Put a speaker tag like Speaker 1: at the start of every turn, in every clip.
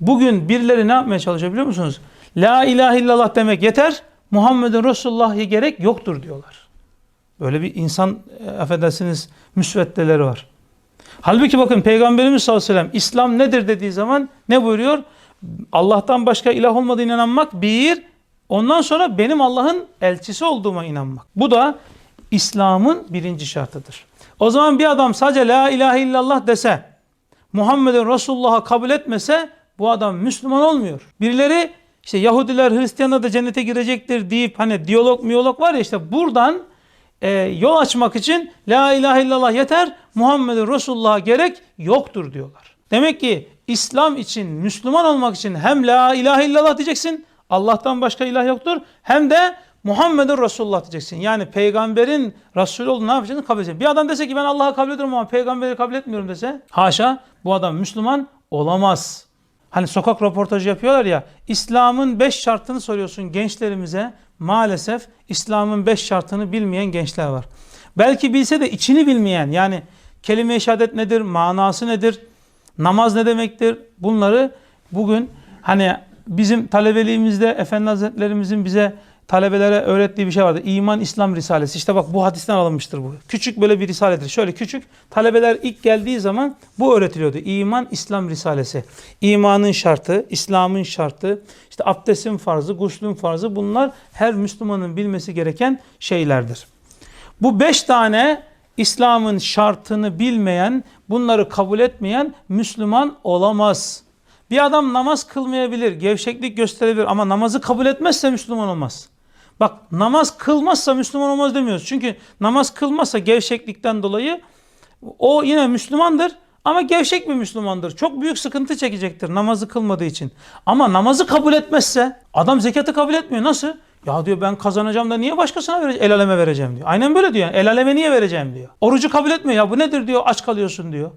Speaker 1: Bugün birileri ne yapmaya çalışıyor biliyor musunuz? La ilahe illallah demek yeter. Muhammedun Resulullah'a gerek yoktur diyorlar. Böyle bir insan e, affedersiniz müsveddeleri var. Halbuki bakın Peygamberimiz sallallahu aleyhi ve sellem İslam nedir dediği zaman ne buyuruyor? Allah'tan başka ilah olmadığına inanmak bir. Ondan sonra benim Allah'ın elçisi olduğuma inanmak. Bu da İslam'ın birinci şartıdır. O zaman bir adam sadece la ilahe illallah dese, Muhammed'in Resulullah'ı kabul etmese bu adam Müslüman olmuyor. Birileri işte Yahudiler Hristiyanlar da cennete girecektir deyip hani diyalog miyolog var ya işte buradan e, yol açmak için la ilahe illallah yeter Muhammed'in Resulullah'a gerek yoktur diyorlar. Demek ki İslam için Müslüman olmak için hem la ilahe illallah diyeceksin Allah'tan başka ilah yoktur hem de Muhammed'in Resulullah diyeceksin. Yani peygamberin Resulü olduğunu ne yapacaksın? Kabul edeceksin. Bir adam dese ki ben Allah'ı kabul ediyorum ama peygamberi kabul etmiyorum dese haşa bu adam Müslüman olamaz. Hani sokak röportajı yapıyorlar ya İslam'ın beş şartını soruyorsun gençlerimize. Maalesef İslam'ın beş şartını bilmeyen gençler var. Belki bilse de içini bilmeyen yani kelime-i şehadet nedir, manası nedir, namaz ne demektir bunları bugün hani bizim talebeliğimizde Efendi Hazretlerimizin bize talebelere öğrettiği bir şey vardı. İman İslam Risalesi. İşte bak bu hadisten alınmıştır bu. Küçük böyle bir risaledir. Şöyle küçük. Talebeler ilk geldiği zaman bu öğretiliyordu. İman İslam Risalesi. İmanın şartı, İslam'ın şartı, işte abdestin farzı, guslün farzı bunlar her Müslümanın bilmesi gereken şeylerdir. Bu beş tane İslam'ın şartını bilmeyen, bunları kabul etmeyen Müslüman olamaz. Bir adam namaz kılmayabilir, gevşeklik gösterebilir ama namazı kabul etmezse Müslüman olmaz. Bak namaz kılmazsa Müslüman olmaz demiyoruz. Çünkü namaz kılmazsa gevşeklikten dolayı o yine Müslümandır ama gevşek bir Müslümandır. Çok büyük sıkıntı çekecektir namazı kılmadığı için. Ama namazı kabul etmezse adam zekatı kabul etmiyor. Nasıl? Ya diyor ben kazanacağım da niye başkasına vereceğim? El aleme vereceğim diyor. Aynen böyle diyor. El aleme niye vereceğim diyor. Orucu kabul etmiyor. Ya bu nedir diyor aç kalıyorsun diyor.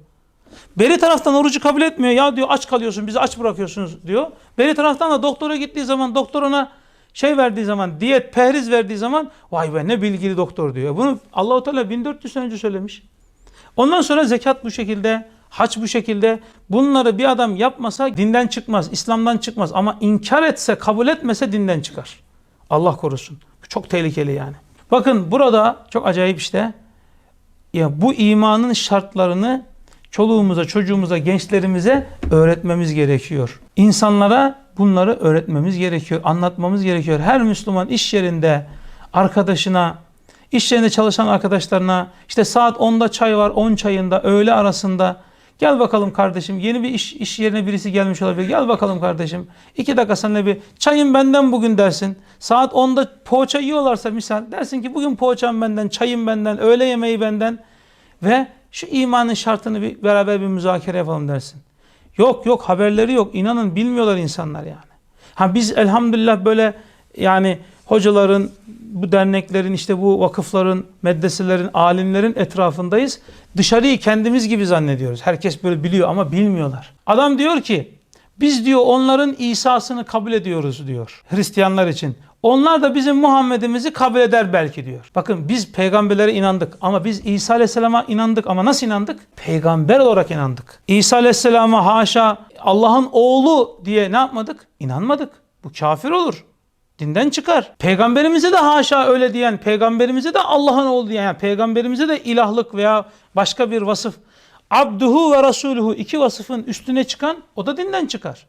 Speaker 1: Beri taraftan orucu kabul etmiyor. Ya diyor aç kalıyorsun bizi aç bırakıyorsunuz diyor. Beri taraftan da doktora gittiği zaman doktor ona şey verdiği zaman diyet pehriz verdiği zaman vay be ne bilgili doktor diyor. Bunu Allahu Teala 1400 sene önce söylemiş. Ondan sonra zekat bu şekilde, haç bu şekilde. Bunları bir adam yapmasa dinden çıkmaz, İslam'dan çıkmaz. Ama inkar etse, kabul etmese dinden çıkar. Allah korusun. Çok tehlikeli yani. Bakın burada çok acayip işte. Ya bu imanın şartlarını çoluğumuza, çocuğumuza, gençlerimize öğretmemiz gerekiyor. İnsanlara bunları öğretmemiz gerekiyor, anlatmamız gerekiyor. Her Müslüman iş yerinde arkadaşına, iş yerinde çalışan arkadaşlarına işte saat 10'da çay var, 10 çayında, öğle arasında gel bakalım kardeşim yeni bir iş, iş yerine birisi gelmiş olabilir. Gel bakalım kardeşim. iki dakika seninle bir çayın benden bugün dersin. Saat 10'da poğaça yiyorlarsa misal dersin ki bugün poğaçam benden, çayım benden, öğle yemeği benden ve şu imanın şartını bir, beraber bir müzakere yapalım dersin. Yok yok haberleri yok. İnanın bilmiyorlar insanlar yani. Ha biz elhamdülillah böyle yani hocaların, bu derneklerin, işte bu vakıfların, medreselerin, alimlerin etrafındayız. Dışarıyı kendimiz gibi zannediyoruz. Herkes böyle biliyor ama bilmiyorlar. Adam diyor ki biz diyor onların İsa'sını kabul ediyoruz diyor Hristiyanlar için. Onlar da bizim Muhammed'imizi kabul eder belki diyor. Bakın biz peygamberlere inandık ama biz İsa Aleyhisselam'a inandık ama nasıl inandık? Peygamber olarak inandık. İsa Aleyhisselam'a haşa Allah'ın oğlu diye ne yapmadık? İnanmadık. Bu kafir olur. Dinden çıkar. Peygamberimize de haşa öyle diyen, peygamberimize de Allah'ın oğlu diyen, yani peygamberimize de ilahlık veya başka bir vasıf Abduhu ve Rasuluhu iki vasıfın üstüne çıkan o da dinden çıkar.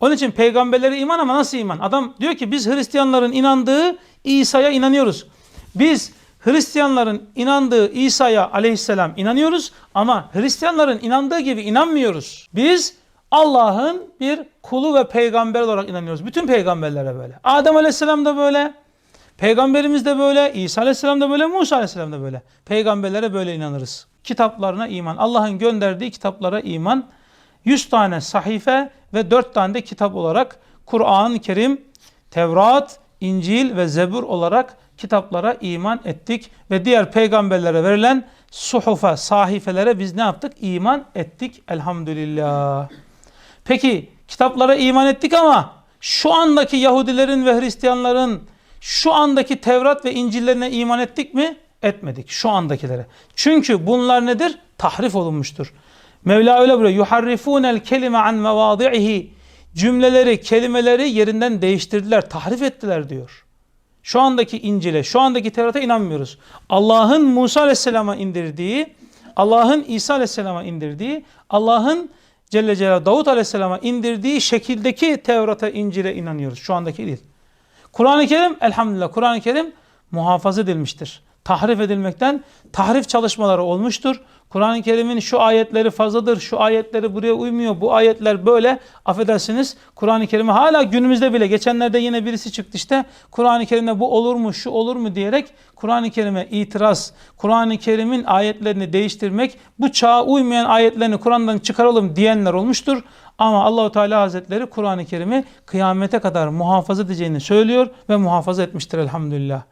Speaker 1: Onun için peygamberlere iman ama nasıl iman? Adam diyor ki biz Hristiyanların inandığı İsa'ya inanıyoruz. Biz Hristiyanların inandığı İsa'ya aleyhisselam inanıyoruz ama Hristiyanların inandığı gibi inanmıyoruz. Biz Allah'ın bir kulu ve peygamber olarak inanıyoruz. Bütün peygamberlere böyle. Adem aleyhisselam da böyle. Peygamberimiz de böyle. İsa aleyhisselam da böyle. Musa aleyhisselam da böyle. Peygamberlere böyle inanırız. Kitaplarına iman. Allah'ın gönderdiği kitaplara iman. 100 tane sahife ve 4 tane de kitap olarak Kur'an-ı Kerim, Tevrat, İncil ve Zebur olarak kitaplara iman ettik ve diğer peygamberlere verilen suhufa, sahifelere biz ne yaptık? İman ettik elhamdülillah. Peki kitaplara iman ettik ama şu andaki Yahudilerin ve Hristiyanların şu andaki Tevrat ve İncillerine iman ettik mi? Etmedik şu andakilere. Çünkü bunlar nedir? Tahrif olunmuştur. Mevla öyle buyuruyor. Yuharrifunel kelime an mevadi'ihi. cümleleri, kelimeleri yerinden değiştirdiler, tahrif ettiler diyor. Şu andaki İncil'e, şu andaki Tevrat'a inanmıyoruz. Allah'ın Musa Aleyhisselam'a indirdiği, Allah'ın İsa Aleyhisselam'a indirdiği, Allah'ın Celle Celaluhu Davut Aleyhisselam'a indirdiği şekildeki Tevrat'a, İncil'e inanıyoruz. Şu andaki değil. Kur'an-ı Kerim elhamdülillah Kur'an-ı Kerim muhafaza edilmiştir. Tahrif edilmekten tahrif çalışmaları olmuştur. Kur'an-ı Kerim'in şu ayetleri fazladır, şu ayetleri buraya uymuyor, bu ayetler böyle. Affedersiniz Kur'an-ı Kerim'i hala günümüzde bile geçenlerde yine birisi çıktı işte Kur'an-ı Kerim'de bu olur mu, şu olur mu diyerek Kur'an-ı Kerim'e itiraz, Kur'an-ı Kerim'in ayetlerini değiştirmek, bu çağa uymayan ayetlerini Kur'an'dan çıkaralım diyenler olmuştur. Ama Allahu Teala Hazretleri Kur'an-ı Kerim'i kıyamete kadar muhafaza edeceğini söylüyor ve muhafaza etmiştir elhamdülillah.